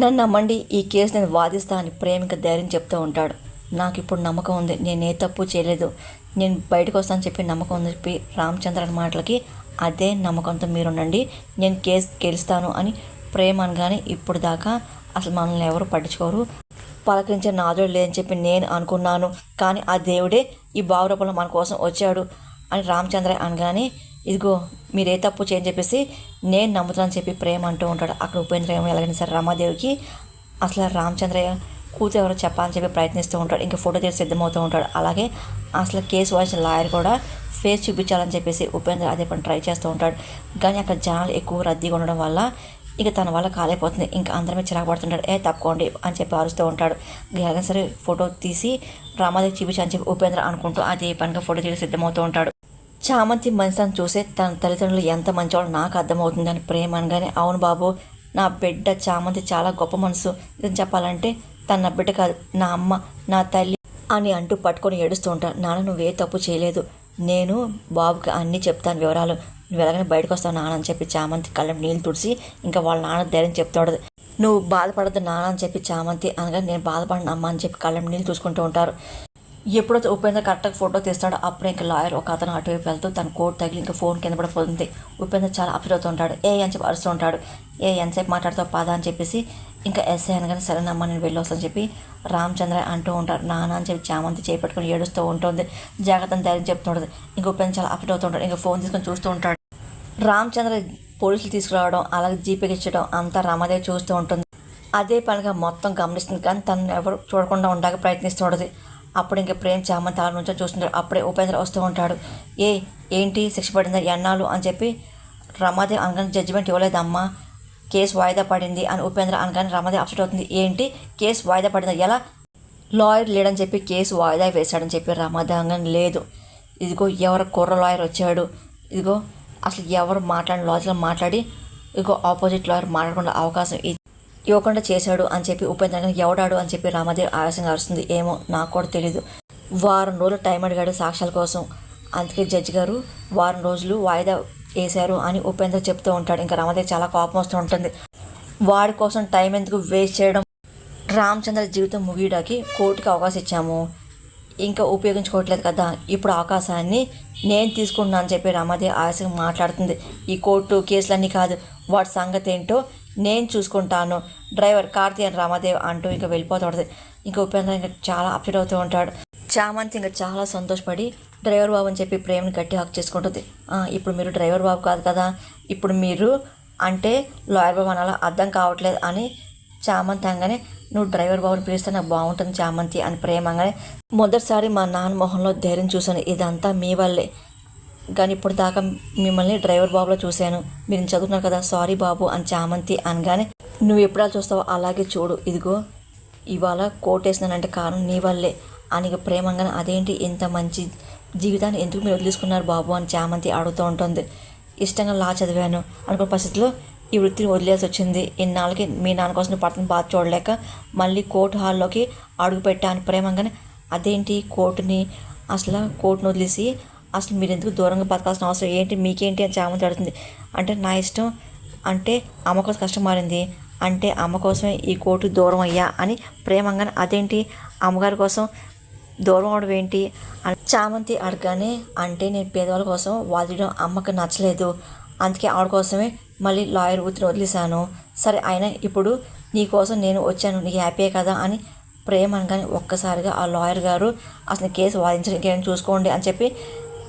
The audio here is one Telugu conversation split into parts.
నన్ను నమ్మండి ఈ కేసు నేను వాదిస్తా అని ప్రేమిక ధైర్యం చెప్తూ ఉంటాడు. నాకు ఇప్పుడు నమ్మకం ఉంది. నేను ఏ తప్పు చేయలేదు. నేను బయటకు వస్తానని చెప్పి నమ్మకం ఉందని చెప్పి రామచంద్రన్ మాటలకి అదే నమ్మకంతో మీరుండండి. నేను కేసు గెలుస్తాను అని ప్రేమ అనగానే ఇప్పుడు దాకా అసలు మనల్ని ఎవరు పట్టించుకోరు. పలకరించే నాదుడు లేదని చెప్పి నేను అనుకున్నాను. కానీ ఆ దేవుడే ఈ బావురూపంలో మన కోసం వచ్చాడు అని రామచంద్ర అనగానే ఇదిగో మీరు ఏ తప్పు చేయని చెప్పేసి నేను నమ్ముతానని చెప్పి ప్రేమ అంటూ ఉంటాడు. అక్కడ ఉపేంద్ర ఏమో ఎలాగైనా సరే అసలు రామచంద్రయ్య కూతురు ఎవరో చెప్పాలని చెప్పి ప్రయత్నిస్తూ ఉంటాడు. ఇంకా ఫోటో తీసి సిద్ధమవుతూ ఉంటాడు. అలాగే అసలు కేసు వాసిన లాయర్ కూడా ఫేస్ చూపించాలని చెప్పేసి ఉపేంద్ర అదే పని ట్రై చేస్తూ ఉంటాడు. కానీ అక్కడ జనాలు ఎక్కువ రద్దీగా ఉండడం వల్ల ఇక తన వల్ల కాలేపోతుంది ఇంకా అందరమే చిరాకు పడుతుంటాడు. ఏ తప్పుకోండి అని చెప్పి అరుస్తూ ఉంటాడు. ఎలాగైనా సరే ఫోటో తీసి రామాదేవి చూపించని చెప్పి ఉపేంద్ర అనుకుంటూ అదే పనిగా ఫోటో తీసి సిద్ధమవుతూ ఉంటాడు. చామంతి మనసాన్ని చూసే తన తల్లిదండ్రులు ఎంత మంచివాళ్ళు నాకు అర్థమవుతుందని ప్రేమ అనగానే అవును బాబు నా బిడ్డ చామంతి చాలా గొప్ప మనసు. నిజం చెప్పాలంటే తన నా బిడ్డ కాదు నా అమ్మ నా తల్లి అని అంటూ పట్టుకొని ఏడుస్తూ ఉంటాను నాన్న నువ్వే తప్పు చేయలేదు. నేను బాబుకి అన్నీ చెప్తాను వివరాలు. నువ్వు ఎలాగైనా బయటకు వస్తావు నాన్న అని చెప్పి చామంతి కళ్ళం నీళ్ళు తుడిచి ఇంకా వాళ్ళ నాన్న ధైర్యం చెప్తాడు నువ్వు బాధపడద్దు నాన్న అని చెప్పి చామంతి అనగా నేను బాధపడిన అమ్మ అని చెప్పి కళ్ళం నీళ్ళు చూసుకుంటూ ఉంటారు. ఎప్పుడైతే ఉపేంద్ర కరెక్ట్గా ఫోటో తీస్తాడో. అప్పుడు ఇంకా లాయర్ ఒక అతను అటువైపు వెళ్తూ తన కోట్ తగిలి ఇంకా ఫోన్ కింద పడిపోతుంది ఉపేంద్ర చాలా అప్సెట్ ఉంటాడు. ఏ అని చెప్పి అరుస్తూ ఉంటాడు. ఏ ఎంతసేపు మాట్లాడుతూ పదా అని చెప్పేసి ఇంకా ఎస్ఐ అనగానే సరేనమ్మా నేను వెళ్ళొస్తాను చెప్పి రామచంద్ర అంటూ ఉంటారు నాన్న అని చెప్పి చామంతి చేపట్టుకుని ఏడుస్తూ ఉంటుంది. జాగ్రత్త ధైర్యం చెప్తుంటుంది. ఇంకా ఉపేంద్ర చాలా అప్సెట్ అవుతూ ఉంటాడు. ఇంకా ఫోన్ తీసుకొని చూస్తూ ఉంటాడు. రామచంద్ర పోలీసులు తీసుకురావడం అలాగే జీపీకి ఇచ్చడం అంతా రామదేవి చూస్తూ ఉంటుంది. అదే పనిగా మొత్తం గమనిస్తుంది. కానీ తను ఎవరు చూడకుండా ఉండగా ప్రయత్నిస్తుంటుంది అప్పుడు ఇంకా ప్రేమ్ చామంతి అలా నుంచో చూస్తుంటాడు. అప్పుడే ఉపేంద్ర వస్తూ ఉంటాడు. ఏ ఏంటి శిక్ష పడింది? ఎన్నాళ్ళు? అని చెప్పి రమాదేవి అనగానే జడ్జిమెంట్ ఇవ్వలేదమ్మా. కేసు వాయిదా పడింది అని ఉపేంద్ర అనగానే రమాదేవి అప్సెట్ అవుతుంది. ఏంటి? కేసు వాయిదా పడింది? ఎలా? లాయర్ లేడని చెప్పి కేసు వాయిదా వేశాడని చెప్పి రమాదేవి అనగానే లేదు. ఇదిగో ఎవరు కుర్ర లాయర్ వచ్చాడు. ఇదిగో అసలు ఎవరు మాట్లాడిన లాజిలో మాట్లాడి ఇదిగో ఆపోజిట్ లాయర్ మాట్లాడకుండా అవకాశం ఇది ఇవ్వకుండా చేశాడు అని చెప్పి ఉపేంద్ర ఎవడాడు అని చెప్పి రామాదేవి ఆవేశంగా అరుస్తుంది. ఏమో నాకు కూడా తెలీదు. వారం రోజులు టైం అడిగాడు సాక్ష్యాల కోసం. అందుకే జడ్జి గారు వారం రోజులు వాయిదా వేశారు అని ఉపేంద్ర చెప్తూ ఉంటాడు. ఇంకా రామాదేవి చాలా కోపం వస్తూ ఉంటుంది. వాడి కోసం టైం ఎందుకు వేస్ట్ చేయడం? రామచంద్ర జీవితం ముగియడానికి కోర్టుకి అవకాశం ఇచ్చాము. ఇంకా ఉపయోగించుకోవట్లేదు కదా. ఇప్పుడు అవకాశాన్ని నేను తీసుకుంటున్నాను అని చెప్పి రామాదేవి ఆవేశంగా మాట్లాడుతుంది. ఈ కోర్టు కేసులన్నీ కాదు. వాటి సంగతి ఏంటో నేను చూసుకుంటాను. డ్రైవర్ కార్తీయన్ అని అంటూ ఇంకా వెళ్ళిపోతుంది ఇంకా ఉపేంద్ర ఇంకా చాలా అప్సెట్ అవుతూ ఉంటాడు. చామంతి ఇంకా చాలా సంతోషపడి డ్రైవర్ బాబు అని చెప్పి ప్రేమని గట్టి హక్ చేసుకుంటుంది. ఇప్పుడు మీరు డ్రైవర్ బాబు కాదు కదా. ఇప్పుడు మీరు అంటే లాయర్ బాబు అనాలా అర్థం కావట్లేదు అని చామంతి అనగానే నువ్వు డ్రైవర్ బాబుని పిలిస్తే నాకు బాగుంటుంది చామంతి అని ప్రేమగానే మొదటిసారి మా నాన్న మొహంలో ధైర్యం చూశాను. ఇదంతా మీ వల్లే. కానీ ఇప్పుడు దాకా మిమ్మల్ని డ్రైవర్ బాబులో చూశాను. మీరు చదువుతున్నారు కదా సారీ బాబు అని చామంతి అనగానే నువ్వు ఎప్పుడు చూస్తావో అలాగే చూడు. ఇదిగో ఇవాళ కోటేసినానంటే కారణం నీ వల్లే. అని ప్రేమంగానే అదేంటి ఇంత మంచి జీవితాన్ని ఎందుకు మీరు వదిలేసుకున్నారు బాబు? అని చామంతి అడుగుతూ ఉంటుంది. ఇష్టంగా లా చదివాను. అనుకున్న పరిస్థితిలో ఈ వృత్తిని వదిలేసి వచ్చింది. ఇన్నాళ్ళకి మీ నాన్న కోసం పట్టణం బాధ చూడలేక మళ్ళీ కోర్టు హాల్లోకి అడుగు పెట్టాను ప్రేమంగానే అదేంటి కోర్టుని? అసలు కోర్టును వదిలేసి అసలు మీరు ఎందుకు దూరంగా బతకాల్సిన అవసరం? ఏంటి? మీకేంటి అని చామంతి అడుగుతుంది. అంటే నా ఇష్టం అంటే అమ్మ కోసం కష్టం మారింది. అంటే అమ్మ కోసమే ఈ కోర్టు దూరం అయ్యా అని ప్రేమంగా అదేంటి? అమ్మగారి కోసం దూరం అవడం ఏంటి? అని చామంతి అడగానే అంటే నేను పేదవాళ్ళ కోసం వాదించడం అమ్మకి నచ్చలేదు. అందుకే ఆవిడ కోసమే మళ్ళీ లాయర్ వృత్తిని వదిలేశాను. సరే అయినా ఇప్పుడు నీ కోసం నేను వచ్చాను. నీకు హ్యాపీయే కదా అని ప్రేమ అనగానే ఒక్కసారిగా ఆ లాయర్ గారు అసలు కేసు వాదించడానికి ఇంకేం చూసుకోండి అని చెప్పి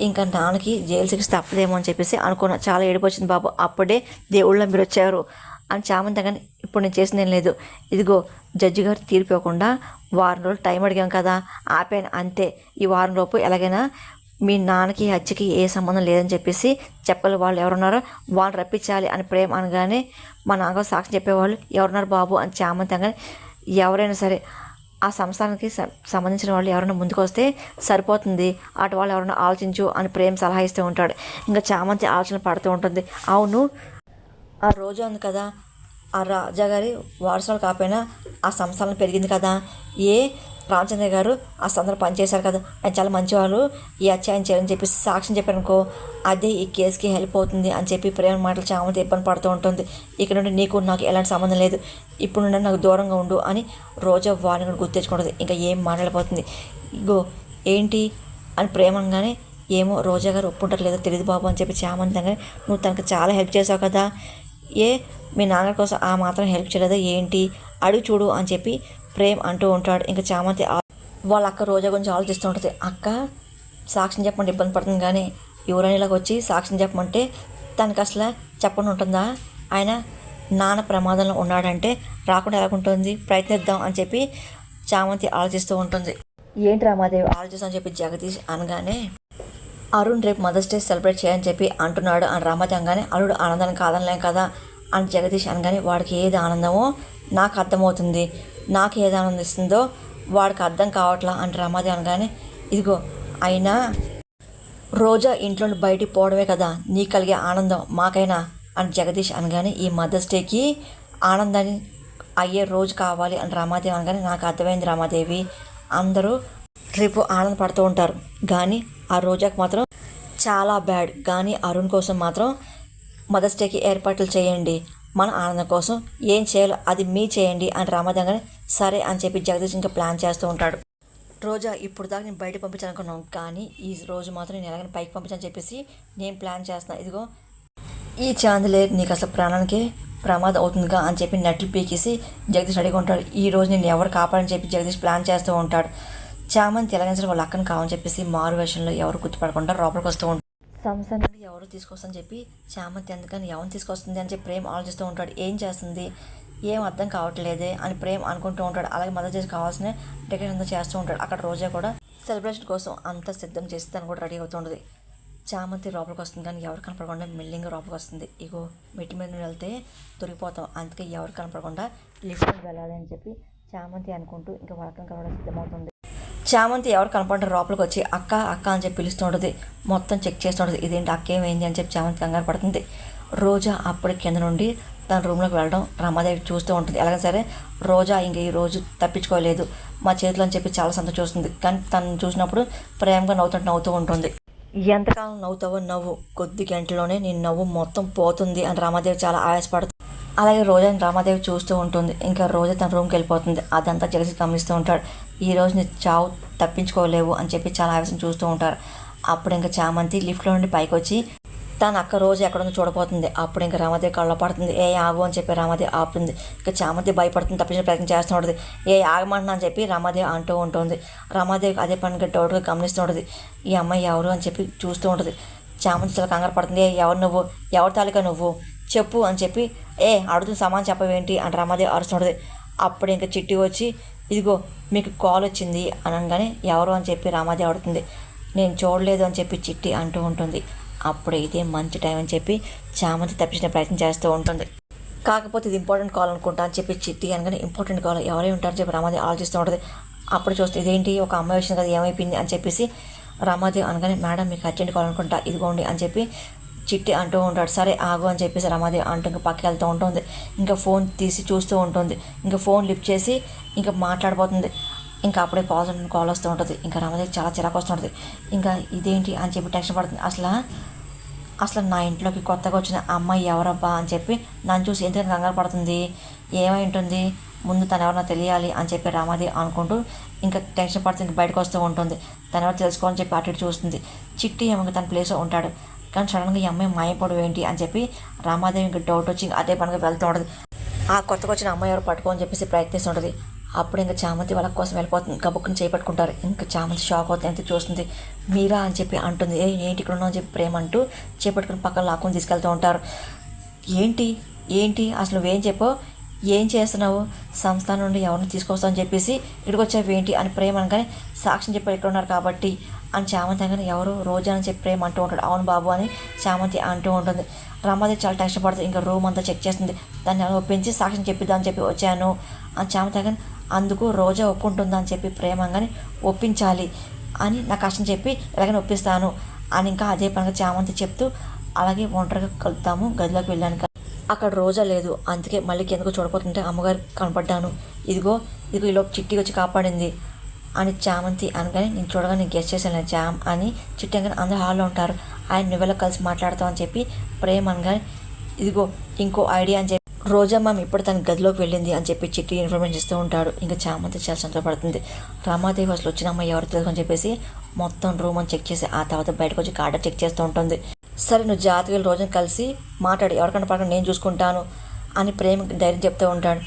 ఇంకా నాన్నకి జైలు శిక్ష తప్పదేమో అని చెప్పేసి అనుకున్నా. చాలా ఏడుపు బాబు. అప్పుడే దేవుళ్ళ మీరు వచ్చారు అని చామంతి కానీ ఇప్పుడు నేను చేసింది ఏం లేదు. ఇదిగో జడ్జి గారు తీర్పు ఇవ్వకుండా వారం రోజులు టైం అడిగాం కదా ఆపాను అంతే. ఈ వారం లోపు ఎలాగైనా మీ నాన్నకి హత్యకి ఏ సంబంధం లేదని చెప్పేసి చెప్పగల వాళ్ళు ఎవరున్నారో వాళ్ళు రప్పించాలి అని ప్రేమ అనగానే మా నాన్నగారు సాక్షి చెప్పేవాళ్ళు. ఎవరున్నారు బాబు? అని చామంతి ఎవరైనా సరే. ఆ సంస్థానానికి సంబంధించిన వాళ్ళు ఎవరైనా ముందుకు వస్తే సరిపోతుంది. అటు వాళ్ళు ఎవరైనా ఆలోచించు అని ప్రేమ సలహా ఇస్తూ ఉంటాడు. ఇంకా చామంతి ఆలోచన పడుతూ ఉంటుంది. అవును ఆ రోజు ఉంది కదా ఆ రాజా గారి వారసులు కాకపోయినా ఆ సంస్థానం పెరిగింది కదా. ఏ రామచంద్ర గారు ఆ సందర్భం పనిచేశారు కదా. ఆయన చాలా మంచివాళ్ళు. ఈ అత్యాయం చేయాలని చెప్పి సాక్ష్యం చెప్పారనుకో అదే ఈ కేసుకి హెల్ప్ అవుతుంది అని చెప్పి ప్రేమ మాటలు చామంతి ఇబ్బంది పడుతూ ఉంటుంది. ఇక్కడ నుండి నీకు నాకు ఎలాంటి సంబంధం లేదు. ఇప్పుడు నుండి నాకు దూరంగా ఉండు అని రోజా వారిని కూడా గుర్తించుకుంటుంది. ఇంకా ఏం మాట్లాడిపోతుంది ఇగో ఏంటి అని ప్రేమంగానే ఏమో రోజా గారు ఒప్పుంటారు లేదో తెలియదు బాబు అని చెప్పి చామంతంగా నువ్వు తనకు చాలా హెల్ప్ చేసావు కదా. ఏ మీ నాన్న కోసం ఆ మాత్రం హెల్ప్ చేయలేదా? ఏంటి? అడుగు చూడు అని చెప్పి ప్రేమ్ అంటూ ఉంటాడు. ఇంకా చామంతి వాళ్ళ అక్క రోజా గురించి ఆలోచిస్తూ ఉంటుంది. అక్క సాక్ష్యం చెప్పమంటే ఇబ్బంది పడుతుంది కానీ యువరాణిలాగా వచ్చి సాక్ష్యం చెప్పమంటే తనకు అసలు చెప్పని ఉంటుందా? ఆయన నాన్న ప్రమాదంలో ఉన్నాడంటే రాకుండా ఎలాగుంటుంది ప్రయత్నిద్దాం అని చెప్పి చామంతి ఆలోచిస్తూ ఉంటుంది. ఏంటి రామాదేవి ఆలోచిస్తాం అని చెప్పి జగదీష్ అనగానే అరుణ్ రేపు మదర్స్ డే సెలబ్రేట్ చేయని చెప్పి అంటున్నాడు. అని రామాదేవి అనగానే అరుడు ఆనందాన్ని కాదనలేం కదా అని జగదీష్ అనగానే వాడికి ఏది ఆనందమో నాకు అర్థమవుతుంది. నాకు ఏది ఆనందిస్తుందో వాడికి అర్థం కావట్లా అని రమాది అనగానే ఇదిగో అయినా రోజా ఇంట్లో బయటికి పోవడమే కదా నీకు కలిగే ఆనందం మాకైనా అని జగదీష్ అనగానే ఈ మదర్స్ డేకి ఆనందాన్ని అయ్యే రోజు కావాలి అని రామాదేవి అనగానే నాకు అర్థమైంది రామాదేవి అందరూ రేపు ఆనందపడుతూ ఉంటారు. కానీ ఆ రోజాకి మాత్రం చాలా బ్యాడ్. కానీ అరుణ్ కోసం మాత్రం మదర్స్ డేకి ఏర్పాట్లు చేయండి. మన ఆనందం కోసం ఏం చేయాలో అది మీ చేయండి అని రామాదేవి అనగానే సరే అని చెప్పి జగదీష్ ఇంకా ప్లాన్ చేస్తూ ఉంటాడు. రోజా ఇప్పుడు దాకా నేను బయట పంపించాలనుకున్నాం కానీ ఈ రోజు మాత్రం నేను ఎలాగైనా పైకి పంపించాలని చెప్పేసి నేను ప్లాన్ చేస్తున్నా. ఇదిగో ఈ చాందలే నీకు అసలు ప్రాణానికి ప్రమాదం అవుతుందిగా అని చెప్పి నెట్లు పీకేసి జగదీష్ అడిగి ఉంటాడు. ఈ రోజు నేను ఎవరు కాపాడని చెప్పి జగదీష్ ప్లాన్ చేస్తూ ఉంటాడు. చామంతి తెలంగాణ వాళ్ళ అక్కను కావని చెప్పేసి మారు వేషంలో ఎవరు గుర్తుపడకుండా లోపలికి వస్తూ ఉంటాడు. సంస్థ ఎవరు తీసుకొస్తా అని చెప్పి చామంతి ఎందుకని ఎవరిని తీసుకొస్తుంది అని చెప్పి ప్రేమ ఆలోచిస్తూ ఉంటాడు. ఏం చేస్తుంది? ఏం అర్థం కావట్లేదే అని ప్రేమ్ అనుకుంటూ ఉంటాడు. అలాగే మదర్ చేసి కావాల్సిన డెకరేషన్ అంతా చేస్తూ ఉంటాడు. అక్కడ రోజా కూడా సెలబ్రేషన్ కోసం అంతా సిద్ధం చేసి తను కూడా రెడీ అవుతుంటుంది చామంతి లోపలికి వస్తుంది కానీ ఎవరు కనపడకుండా మిల్లింగ్ లోపలికి వస్తుంది. ఇగో మెట్టి మీద వెళ్తే దొరికిపోతాం అందుకే ఎవరు కనపడకుండా లిఫ్ట్ వెళ్ళాలి అని చెప్పి చామంతి అనుకుంటూ ఇంకా వాళ్ళకం కలవడం సిద్ధమవుతుంది. చామంతి ఎవరు కనపడ్డారు లోపలికి వచ్చి అక్క అక్క అని చెప్పి పిలుస్తుంటుంది మొత్తం చెక్ చేస్తుంటుంది ఇదేంటి అక్క ఏమైంది అని చెప్పి చామంతి కంగారు పడుతుంది. రోజా అప్పటి కింద నుండి తన రూమ్లోకి వెళ్ళడం రమాదేవి చూస్తూ ఉంటుంది. ఎలాగైనా సరే రోజా ఇంక ఈ రోజు తప్పించుకోలేదు. మా చేతిలో అని చెప్పి చాలా సంతోషం చూస్తుంది కానీ తను చూసినప్పుడు ప్రేమగా నవ్వుతుంటే నవ్వుతూ ఉంటుంది. ఎంతకాలం నవ్వుతావో నవ్వు. కొద్ది గంటలోనే నీ నవ్వు మొత్తం పోతుంది అని రామాదేవి చాలా ఆయాసపడుతుంది అలాగే రోజాని రామాదేవి చూస్తూ ఉంటుంది. ఇంకా రోజా తన రూమ్కి వెళ్ళిపోతుంది. అదంతా జగసి గమనిస్తూ ఉంటాడు. ఈ రోజు నీ చావు తప్పించుకోలేవు అని చెప్పి చాలా ఆవేశం చూస్తూ ఉంటారు. అప్పుడు ఇంకా చామంతి లిఫ్ట్లో నుండి పైకి వచ్చి తన అక్క రోజు ఎక్కడుందో చూడబోతుంది. అప్పుడు ఇంకా రామదేవి కళ్ళ పడుతుంది. ఏ ఆగు అని చెప్పి రామదేవి ఆపుతుంది. ఇంకా చామంతి భయపడుతుంది తప్పించే ప్రయత్నం చేస్తూ ఉంటుంది ఏ ఆగమంటున్నా అని చెప్పి రామాదేవి అంటూ ఉంటుంది. రామాదేవి అదే పనిగా డౌట్గా గమనిస్తూ ఉంటుంది ఈ అమ్మాయి ఎవరు? అని చెప్పి చూస్తూ ఉంటుంది. చామంతి చాలా కంగారు పడుతుంది. ఏ ఎవరు నువ్వు? ఎవరి తాలికా నువ్వు? చెప్పు అని చెప్పి ఏ అడుగుతున్న సమాన్ చెప్పవేంటి? అని రామాదేవి అరుస్తుంటుంది అప్పుడు ఇంకా చిట్టి వచ్చి ఇదిగో మీకు కాల్ వచ్చింది అనగానే ఎవరు? అని చెప్పి రామాదేవి అడుగుతుంది. నేను చూడలేదు అని చెప్పి చిట్టి అంటూ ఉంటుంది. అప్పుడు ఇదే మంచి టైం అని చెప్పి చామంతి తప్పించిన ప్రయత్నం చేస్తూ ఉంటుంది. కాకపోతే ఇది ఇంపార్టెంట్ కాల్ అనుకుంటా అని చెప్పి చిట్టి అనగానే ఇంపార్టెంట్ కాల్ ఎవరై ఉంటారని చెప్పి రామాదేవి ఆలోచిస్తూ ఉంటుంది. అప్పుడు చూస్తే ఇదేంటి ఒక అమ్మాయి వచ్చింది కదా ఏమైపోయింది అని చెప్పేసి రామాదేవి అనగానే మేడం మీకు అర్జెంట్ కాల్ అనుకుంటా ఇదిగోండి అని చెప్పి చిట్టి అంటూ ఉంటాడు. సరే ఆగు అని చెప్పేసి రమాదేవి అంటూ ఇంకా పక్కకి వెళ్తూ ఉంటుంది. ఇంకా ఫోన్ తీసి చూస్తూ ఉంటుంది. ఇంకా ఫోన్ లిఫ్ట్ చేసి ఇంకా మాట్లాడబోతుంది. ఇంకా అప్పుడే కాల్ కాల్ వస్తూ ఉంటుంది. ఇంకా రమాదేవి చాలా చిరాకు వస్తుంటుంది ఇంకా ఇదేంటి అని చెప్పి టెన్షన్ పడుతుంది. అసలు అసలు నా ఇంట్లోకి కొత్తగా వచ్చిన అమ్మాయి ఎవరబ్బా అని చెప్పి నన్ను చూసి ఎందుకు కంగారు పడుతుంది? ఏమై ఉంటుంది? ముందు తను ఎవరన్నా తెలియాలి అని చెప్పి రామాది అనుకుంటూ ఇంకా టెన్షన్ పడుతూ ఇంకా బయటకు వస్తూ ఉంటుంది. తను ఎవరు తెలుసుకోవాలని చెప్పి అటు చూస్తుంది. చిట్టి ఏమో తన ప్లేస్లో ఉంటాడు. కానీ సడన్గా ఈ అమ్మాయి మాయపడు ఏంటి అని చెప్పి రామాదేవి ఇంకా డౌట్ వచ్చి అదే పనిగా వెళ్తూ ఉంటుంది. ఆ కొత్తగా వచ్చిన అమ్మాయి ఎవరు పట్టుకోని చెప్పేసి ప్రయత్నిస్తుంటుంది అప్పుడు ఇంకా చామంతి వాళ్ళ కోసం వెళ్ళిపోతుంది. గబుక్కుని చేపట్టుకుంటారు. ఇంకా చామంతి షాక్ అవుతుంది. ఎంత చూస్తుంది? మీరా అని చెప్పి అంటుంది. ఏ ఏంటి ఇక్కడ ఉన్నావు అని చెప్పి ప్రేమ అంటూ చేపట్టుకుని పక్కన లాక్కుని తీసుకెళ్తూ ఉంటారు. ఏంటి? ఏంటి? అసలు నువ్వేం చెప్పో ఏం చేస్తున్నావు? సంస్థ నుండి ఎవరిని తీసుకొస్తావు అని చెప్పేసి ఇక్కడికి వచ్చావు ఏంటి? అని ప్రేమ అనగానే సాక్ష్యం చెప్పారు ఇక్కడ ఉన్నారు కాబట్టి అని చామంతి అనగానే ఎవరు? రోజా అని చెప్పి ప్రేమ అంటూ ఉంటాడు. అవును బాబు అని చామంతి అంటూ ఉంటుంది. రమాదేవి చాలా టెన్షన్ పడుతుంది. ఇంకా రూమ్ అంతా చెక్ చేస్తుంది. దాన్ని ఒప్పించి సాక్ష్యం చెప్పిద్దామని చెప్పి వచ్చాను. అని చామంతి అనగానే అందుకు రోజా ఒప్పుకుంటుందని చెప్పి ప్రేమంగానే ఒప్పించాలి అని నా కష్టం చెప్పి ఎలాగైనా ఒప్పిస్తాను అని ఇంకా అదే పనిగా చామంతి చెప్తూ అలాగే ఒంటరిగా కలుపుతాము గదిలోకి వెళ్ళాను అక్కడ రోజా లేదు. అందుకే మళ్ళీ కిందకు చూడపోతుంటే అమ్మగారు కనపడ్డాను. ఇదిగో ఇదిగో ఈలోపు చిట్టి వచ్చి కాపాడింది అని చామంతి అనగానే నేను చూడగానే నేను గెస్ట్ చేశాను చామ్ అని చిట్టి అనగానే అందరూ హాల్లో ఉంటారు. ఆయన నువ్వెలా కలిసి మాట్లాడతావు అని చెప్పి ప్రేమ అనగానే ఇదిగో ఇంకో ఐడియా అని చెప్పి రోజా మామ ఇప్పుడు తన గదిలోకి వెళ్ళింది అని చెప్పి చిట్టి ఇన్ఫర్మేషన్ ఇస్తూ ఉంటాడు. ఇంకా చామంతి చాలా సంతోషపడుతుంది రామాదేవి అసలు వచ్చిన అమ్మాయి ఎవరు తెలుసు అని చెప్పేసి మొత్తం రూమ్ అని చెక్ చేసి ఆ తర్వాత బయటకు వచ్చి కార్డర్ చెక్ చేస్తూ ఉంటుంది. సరే నువ్వు జాతకి రోజున కలిసి మాట్లాడు. ఎవరికన్నా పడకుండా నేను చూసుకుంటాను అని ప్రేమ ధైర్యం చెప్తూ ఉంటాడు.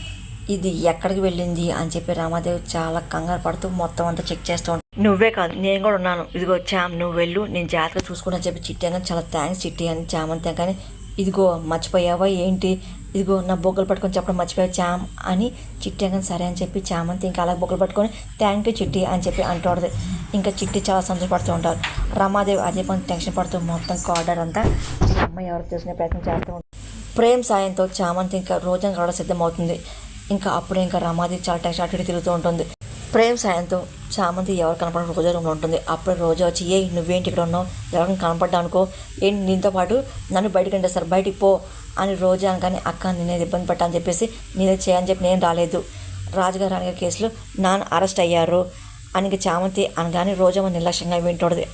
ఇది ఎక్కడికి వెళ్ళింది అని చెప్పి రామాదేవి చాలా కంగారు పడుతూ మొత్తం అంతా చెక్ చేస్తూ ఉంటాడు నువ్వే కాదు నేను కూడా ఉన్నాను. ఇదిగో చామ్ నువ్వు వెళ్ళు నేను జాగ్రత్తగా చూసుకున్నా చెప్పి చిట్టి అని చాలా థ్యాంక్స్ చిట్టి అని చామంతి కానీ ఇదిగో మర్చిపోయావా ఏంటి? ఇదిగో నా బొగ్గలు పట్టుకొని చెప్పడం మర్చిపోయా చామ్ అని చిట్టి అంగన్ సరే అని చెప్పి చామంతి ఇంకా అలా బొగ్గలు పట్టుకొని థ్యాంక్ యూ చిట్టి అని చెప్పి అంటుంది ఇంకా చిట్టి చాలా సంతోషపడుతూ ఉంటారు. రమాదేవి అదే పని టెన్షన్ పడుతూ మొత్తం కార్డర్ అంతా ఈ అమ్మాయి ఎవరు చూసుకునే ప్రయత్నం చేస్తూ ఉంటుంది ప్రేమ్ సాయంతో చామంతి ఇంకా రోజంగా కూడా సిద్ధమవుతుంది. ఇంకా అప్పుడు ఇంకా రమాదేవి చాలా టెన్షన్ అటు తిరుగుతూ ఉంటుంది. ప్రేమ్ సాయంతో చామంతి ఎవరు కనపడడం రోజా రూమ్లో ఉంటుంది. అప్పుడు రోజా వచ్చి ఏ నువ్వేంటి ఇక్కడ ఉన్నావు? ఎవరిని కనపడ్డా అనుకో ఏంటి నీతో పాటు నన్ను బయటికి అంటే సార్ బయటికి పో అని రోజా అనగానే అక్క నేను ఇబ్బంది పట్టా అని చెప్పేసి నేనే చేయని చెప్పి నేను రాలేదు. రాజుగారు అనగా కేసులో నాన్న అరెస్ట్ అయ్యారు అని చామంతి అనగానే రోజమ్మ నిర్లక్ష్యంగా వింటోడది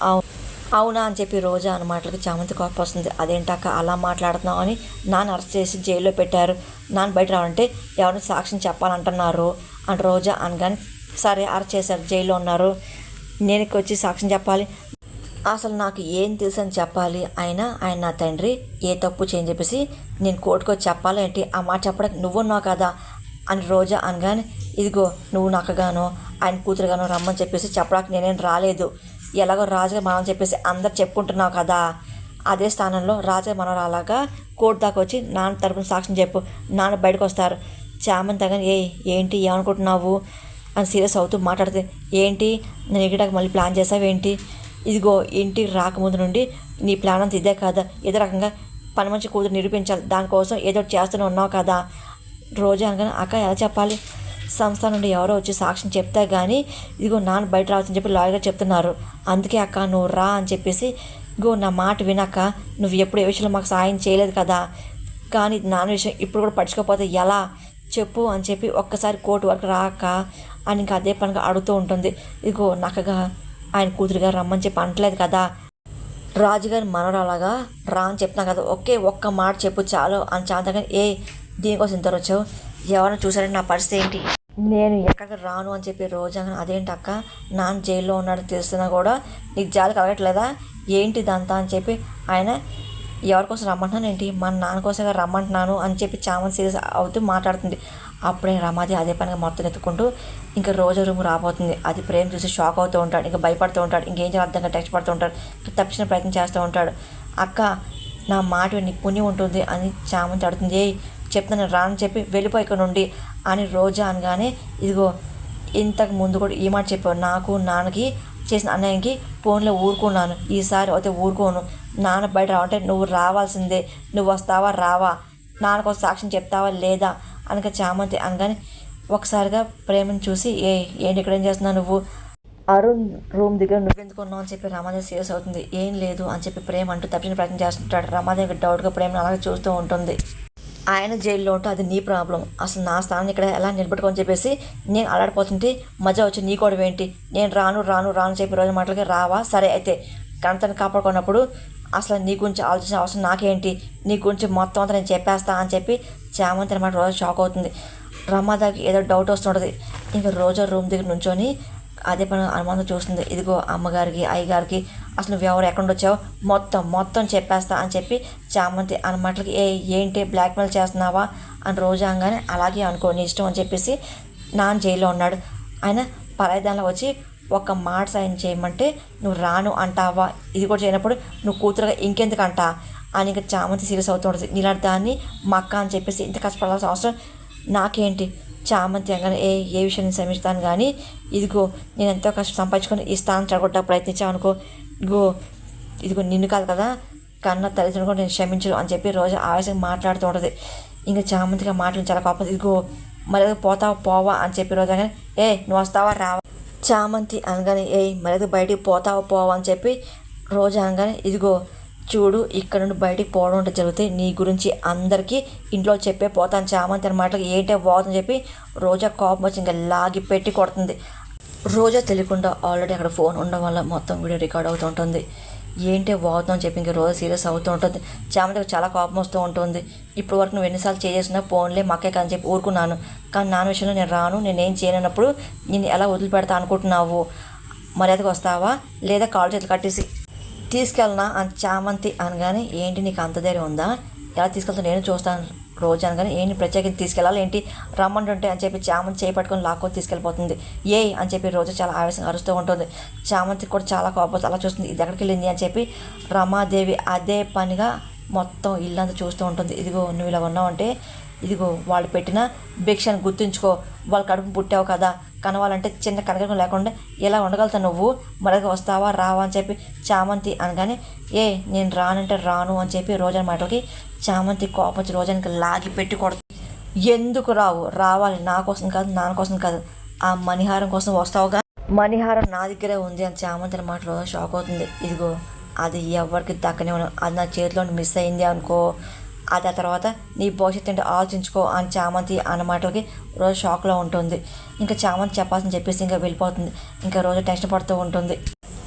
అవునా అని చెప్పి రోజా అన్న మాటలకి చామంతి కోపం వస్తుంది. అదేంటాక అలా మాట్లాడుతున్నావు అని నాన్న అరెస్ట్ చేసి జైల్లో పెట్టారు. నాన్న బయట రావాలంటే ఎవరిని సాక్ష్యం చెప్పాలంటున్నారు అని రోజా అనగానే సరే అరెస్ట్ చేశారు జైల్లో ఉన్నారు. నేను వచ్చి సాక్ష్యం చెప్పాలి. అసలు నాకు ఏం తెలుసు అని చెప్పాలి అయినా ఆయన నా తండ్రి ఏ తప్పు చేయని చెప్పేసి నేను కోర్టుకు వచ్చి ఏంటి? ఆ మాట చెప్పడానికి నువ్వున్నావు కదా అని రోజా అనగానే ఇదిగో నువ్వు నక్కగాను ఆయన కూతురుగాను రమ్మని చెప్పేసి చెప్పడానికి నేనేం రాలేదు. ఎలాగో రాజుగా మనం చెప్పేసి అందరు చెప్పుకుంటున్నావు కదా. అదే స్థానంలో రాజుగా మనం రాలాగా కోర్టు దాకా వచ్చి నాన్న తరపున సాక్ష్యం చెప్పు నాన్న బయటకు వస్తారు. చామంతి తగని ఏ ఏంటి ఏమనుకుంటున్నావు? అని సీరియస్ అవుతూ మాట్లాడితే ఏంటి నేను ఎగడానికి మళ్ళీ ప్లాన్ చేసావు ఏంటి ఇదిగో ఇంటికి రాకముందు నుండి నీ ప్లాన్ అంతా ఇదే కదా. ఏదో రకంగా పని మంచి కూతురు నిరూపించాలి. దానికోసం ఏదో చేస్తూనే ఉన్నావు కదా. రోజు అనగానే అక్క ఎలా చెప్పాలి? సంస్థ నుండి ఎవరో వచ్చి సాక్ష్యం చెప్తే కానీ ఇదిగో నాన్న బయట రావచ్చని చెప్పి లాయర్గా చెప్తున్నారు. అందుకే అక్క నువ్వు రా అని చెప్పేసి ఇగో నా మాట వినక్క నువ్వు ఎప్పుడు ఏ విషయంలో మాకు సాయం చేయలేదు కదా. కానీ నాన్న విషయం ఇప్పుడు కూడా పడుచుకోకపోతే ఎలా? చెప్పు అని చెప్పి ఒక్కసారి కోర్టు వరకు రాక అని ఇంకా అదే పనిగా అడుగుతూ ఉంటుంది. ఇదిగో నక్కగా ఆయన కూతురుగా రమ్మని చెప్పి అంటలేదు కదా. రాజుగారి మనవరాలాగా రా అని చెప్తున్నా కదా. ఒకే ఒక్క మాట చెప్పు చాలు అని చాంతగా ఏ దీనికోసం ఇంత వచ్చావు ఎవరైనా చూసారంటే నా పరిస్థితి ఏంటి? నేను ఎక్కడికి రాను అని చెప్పి రోజా అదేంటి అక్క? నాన్న జైల్లో ఉన్నాడు తెలుస్తున్నా కూడా నీకు జాలి కలగట్లేదా? ఏంటి దంతా అని చెప్పి ఆయన ఎవరి కోసం రమ్మంటున్నాను ఏంటి? మన నాన్న కోసంగా రమ్మంటున్నాను అని చెప్పి చామన్ సీరియస్ అవుతూ మాట్లాడుతుంది. అప్పుడే రమాది అదే పనిగా మొత్తం ఎత్తుకుంటూ ఇంకా రోజు రూమ్ రాబోతుంది. అది ప్రేమ చూసి షాక్ అవుతూ ఉంటాడు ఇంకా భయపడుతూ ఉంటాడు ఇంకేం చేయాలి అర్థంగా టెక్స్ట్ పడుతూ ఉంటాడు తప్పించిన ప్రయత్నం చేస్తూ ఉంటాడు. అక్క నా మాట విని పుణ్యం ఉంటుంది అని చామంతి అడుగుతుంది. ఏ చెప్తాను రాని చెప్పి వెళ్ళిపో ఇక్కడ నుండి అని రోజా అనగానే ఇదిగో ఇంతకు ముందు కూడా ఈ మాట చెప్పావు. నాకు నాన్నకి చేసిన అన్నయ్యకి ఫోన్లో ఊరుకున్నాను. ఈసారి అయితే ఊరుకోను. నాన్న బయట రావంటే నువ్వు రావాల్సిందే. నువ్వు వస్తావా రావా? నాన్నకు సాక్ష్యం చెప్తావా లేదా? అనక చామంతి అనగానే ఒకసారిగా ప్రేమను చూసి ఏ ఏంటి ఇక్కడ ఏం చేస్తున్నావు నువ్వు? అరుణ్ రూమ్ దగ్గర నువ్వెందుకు ఉన్నావు? అని చెప్పి రామాదేవి సీరియస్ అవుతుంది. ఏం లేదు అని చెప్పి ప్రేమ అంటూ తప్పించిన ప్రయత్నం చేస్తుంటాడు. రామాదేవి డౌట్గా ప్రేమను అలాగే చూస్తూ ఉంటుంది. ఆయన జైల్లో ఉంటే అది నీ ప్రాబ్లం. అసలు నా స్థానం ఇక్కడ ఎలా నిలబెట్టుకోని చెప్పేసి నేను అలాడిపోతుంటే మజా వచ్చి నీ కూడా ఏంటి? నేను రాను రాను రాను చెప్పి రోజు మాటలకి రావా? సరే అయితే గణతను కాపాడుకున్నప్పుడు అసలు నీ గురించి ఆలోచించిన అవసరం నాకేంటి? నీ గురించి మొత్తం అంతా నేను చెప్పేస్తా అని చెప్పి చామంతి అనమాట రోజు షాక్ అవుతుంది. రమాదాకి ఏదో డౌట్ వస్తుంటుంది. ఇంకా రోజా రూమ్ దగ్గర నుంచొని అదే పని అనుమానం చూస్తుంది. ఇదిగో అమ్మగారికి అయ్యగారికి అసలు నువ్వు ఎవరు ఎక్కడ వచ్చావు? మొత్తం మొత్తం చెప్పేస్తా అని చెప్పి చామంతి అన్న మాటలకి ఏ ఏంటి బ్లాక్మెయిల్ చేస్తున్నావా? అని రోజా అంగానే అలాగే అనుకో నీ ఇష్టం అని చెప్పేసి నాన్న జైల్లో ఉన్నాడు. ఆయన పరాయిదానిలో వచ్చి ఒక మాట సాయం చేయమంటే నువ్వు రాను అంటావా? ఇది కూడా చేయనప్పుడు నువ్వు కూతురుగా ఇంకెందుకు అంటా? అని ఇంకా చామంతి సీరియస్ అవుతూ ఉంటుంది. ఇలాంటి దాన్ని మా అక్క అని చెప్పేసి ఇంత కష్టపడాల్సిన అవసరం నాకేంటి? చామంతి అనగానే ఏ ఏ విషయాన్ని శ్రమిస్తాను కానీ ఇదిగో నేను ఎంతో కష్టం సంపాదించుకొని ఈ స్థానం చెడగొట్ట ప్రయత్నించామనుకో గో ఇదిగో నిన్ను కాదు కదా కన్న తల్లిదండ్రులు కూడా నేను క్షమించను అని చెప్పి రోజు ఆవేశంగా మాట్లాడుతూ ఉంటుంది. ఇంకా చామంతిగా మాటలు చాలా కోపం ఇదిగో మరి పోతావా పోవా అని చెప్పి రోజు అనగానే ఏ నువ్వు వస్తావా రావా? చామంతి అనగానే ఏ మరి బయటికి పోతావా పోవా అని చెప్పి రోజు అనగానే ఇదిగో చూడు ఇక్కడ నుండి బయటికి పోవడం అంటే జరిగితే నీ గురించి అందరికీ ఇంట్లో చెప్పే పోతాను చామంతి అనమాట మాటకి ఏంటే పోతుందని చెప్పి రోజా కోపం వచ్చి ఇంకా లాగి పెట్టి కొడుతుంది. రోజా తెలియకుండా ఆల్రెడీ అక్కడ ఫోన్ ఉండడం వల్ల మొత్తం వీడియో రికార్డ్ అవుతూ ఉంటుంది. ఏంటి వాగుతాం అని చెప్పి ఇంక రోజు సీరియస్ అవుతూ ఉంటుంది. చామంతికి చాలా కోపం వస్తూ ఉంటుంది. ఇప్పుడు వరకు నువ్వు ఎన్నిసార్లు చేసేసినా ఫోన్లే మక్కే కానీ చెప్పి ఊరుకున్నాను. కానీ నాన్న విషయంలో నేను రాను నేనేం చేయనప్పుడు నేను ఎలా వదిలిపెడతా అనుకుంటున్నావు? మర్యాదకు వస్తావా? లేదా కాల్ చేతులు కట్టేసి తీసుకెళ్ళనా అని చామంతి అనగానే ఏంటి నీకు అంత ధైర్యం ఉందా? ఎలా తీసుకెళ్తా? నేను చూస్తాను రోజు అనగానే ఏంటి ప్రత్యేకించి తీసుకెళ్ళాలి? ఏంటి? రమ్మంటుంటే అని చెప్పి చామంతి చేయి పట్టుకొని లాక్కొని తీసుకెళ్ళిపోతుంది. ఏ అని చెప్పి రోజు చాలా ఆవేశంగా అరుస్తూ ఉంటుంది. చామంతి కూడా చాలా కోపం అలా చూస్తుంది ఇది ఎక్కడికి వెళ్ళింది? అని చెప్పి రమాదేవి అదే పనిగా మొత్తం ఇల్లంతా చూస్తూ ఉంటుంది. ఇదిగో నువ్వు ఇలా ఉన్నావంటే ఇదిగో వాళ్ళు పెట్టిన భిక్షను గుర్తుంచుకో. వాళ్ళ కడుపు పుట్టావు కదా. కనవాలంటే చిన్న కనకం లేకుండా ఎలా ఉండగలుగుతా నువ్వు? మరొక వస్తావా? రావా అని చెప్పి చామంతి అనగానే ఏ నేను రానంటే రాను అని చెప్పి రోజన మాటలకి చామంతి కోపం వచ్చి రోజానికి లాగి పెట్టి కొడుతుంది ఎందుకు రావు? రావాలి. నా కోసం కాదు నాన్న కోసం కాదు. ఆ మణిహారం కోసం వస్తావుగా? మణిహారం నా దగ్గరే ఉంది అని చామంతి మాటలో షాక్ అవుతుంది. ఇదిగో అది ఎవరికి దక్కనే ఉన్నాను అది నా చేతిలో మిస్ అయింది అనుకో. అది ఆ తర్వాత నీ భవిష్యత్తు ఏంటో ఆలోచించుకో అని చామంతి అన్న మాటలకి రోజు షాక్లో ఉంటుంది. ఇంకా చామంతి చెప్పాల్సింది చెప్పేసి ఇంకా వెళ్ళిపోతుంది. ఇంకా రోజు టెన్షన్ పడుతూ ఉంటుంది.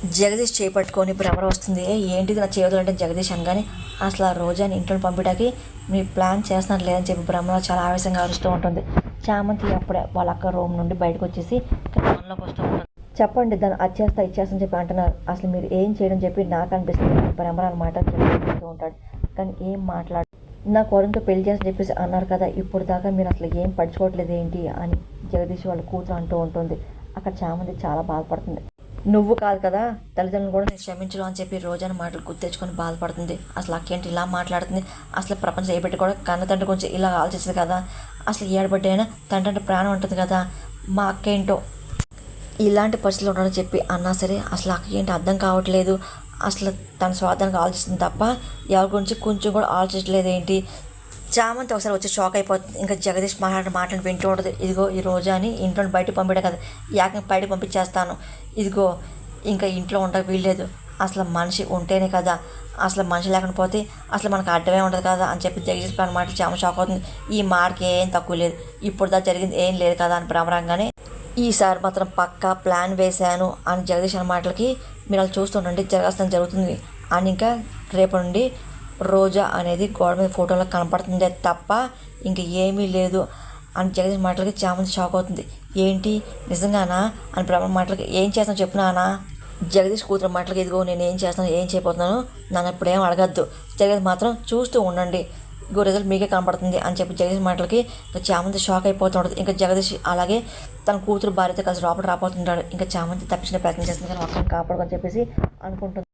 జగదీష్ చేపట్టుకొని భ్రమర వస్తుంది? "ఏ, ఏంటిది నా చేయదు అంటే జగదీష్ అనగానే అసలు ఆ రోజాని ఇంట్లో పంపించడానికి మీ ప్లాన్ చేస్తున్నారు లేదని చెప్పి భ్రమర చాలా ఆవేశంగా అరుస్తూ ఉంటుంది. చామంతి అప్పుడే వాళ్ళ అక్క రూమ్ నుండి బయటకు వచ్చేసి ఫోన్లోకి వస్తూ ఉంటుంది. చెప్పండి దాన్ని అది చేస్తా అని చెప్పి అంటున్నారు. అసలు మీరు ఏం చేయడం చెప్పి నాకు అనిపిస్తుంది. భ్రమర అనమాట చెప్తూ ఉంటాడు. కానీ ఏం మాట్లాడు నా కోరంతో పెళ్ళి చేసి చెప్పేసి అన్నారు కదా ఇప్పుడు దాకా మీరు అసలు ఏం పడుచుకోవట్లేదు ఏంటి అని జగదీష్ వాళ్ళ కూతురు అంటూ ఉంటుంది. అక్కడ చామంతి చాలా బాధపడుతుంది. నువ్వు కాదు కదా తల్లిదండ్రులు కూడా నేను క్షమించడం అని చెప్పి రోజాన మాటలు గుర్తెచ్చుకొని బాధపడుతుంది. అసలు అక్కేంటి ఇలా మాట్లాడుతుంది. అసలు ప్రపంచం ఏ పెట్టి కూడా కన్న తండ్రి కొంచెం ఇలా ఆలోచించదు కదా. అసలు ఏడబడ్డైనా తండ్రి అంటే ప్రాణం ఉంటుంది కదా. మా అక్కేంటో ఇలాంటి పరిస్థితులు ఉండడం చెప్పి అన్నా సరే అసలు అక్కకి ఏంటి అర్థం కావట్లేదు. అసలు తన స్వార్థానికి ఆలోచిస్తుంది తప్ప ఎవరి గురించి కొంచెం కూడా ఆలోచించలేదు ఏంటి? చామంతి ఒకసారి వచ్చి షాక్ అయిపోతుంది. ఇంకా జగదీష్ మాట్లాడిన మాటలు వింటూ ఉంటుంది. ఇదిగో ఈ రోజా అని ఇంట్లో బయట పంపించడం కదా. యాక బయట పంపించేస్తాను. ఇదిగో ఇంకా ఇంట్లో ఉండక వీల్లేదు. అసలు మనిషి ఉంటేనే కదా. అసలు మనిషి లేకుండా పోతే అసలు మనకు అడ్డమే ఉండదు కదా అని చెప్పి జగదీష్ పైన మాట చామ షాక్ అవుతుంది. ఈ మార్క్ ఏం తక్కువ లేదు. ఇప్పుడు దా జరిగింది ఏం లేదు కదా అని భ్రమరంగానే ఈసారి మాత్రం పక్కా ప్లాన్ వేశాను అని జగదీష్ అన్న మాటలకి మీరు అలా చూస్తుండండి జరగాల్సిన జరుగుతుంది. అని ఇంకా రేపు నుండి రోజా అనేది గోడ మీద ఫోటోలో కనపడుతుందే తప్ప ఇంక ఏమీ లేదు అని జగదీష్ మాటలకి చామంతి షాక్ అవుతుంది. ఏంటి? నిజంగానా? అని బ్రహ్మ మాటలకి ఏం చేస్తాను చెప్పునానా జగదీష్ కూతురు మాటలకి ఇదిగో నేను ఏం చేస్తాను ఏం చేయబోతున్నాను నన్ను ఇప్పుడు ఏం అడగద్దు. జగదీష్ మాత్రం చూస్తూ ఉండండి. ఇగో రిజల్ట్ మీకే కనపడుతుంది అని చెప్పి జగదీష్ మాటలకి ఇంకా చామంతి షాక్ అయిపోతుంటుంది. ఇంకా జగదీష్ అలాగే తన కూతురు భార్యతో కలిసి లోపల రాబోతుంటాడు. ఇంకా చామంతి తప్పించిన ప్రయత్నం చేస్తుంది కానీ ఒక్కరిని కాపాడుకొని చెప్పేసి అనుకుంటుంది.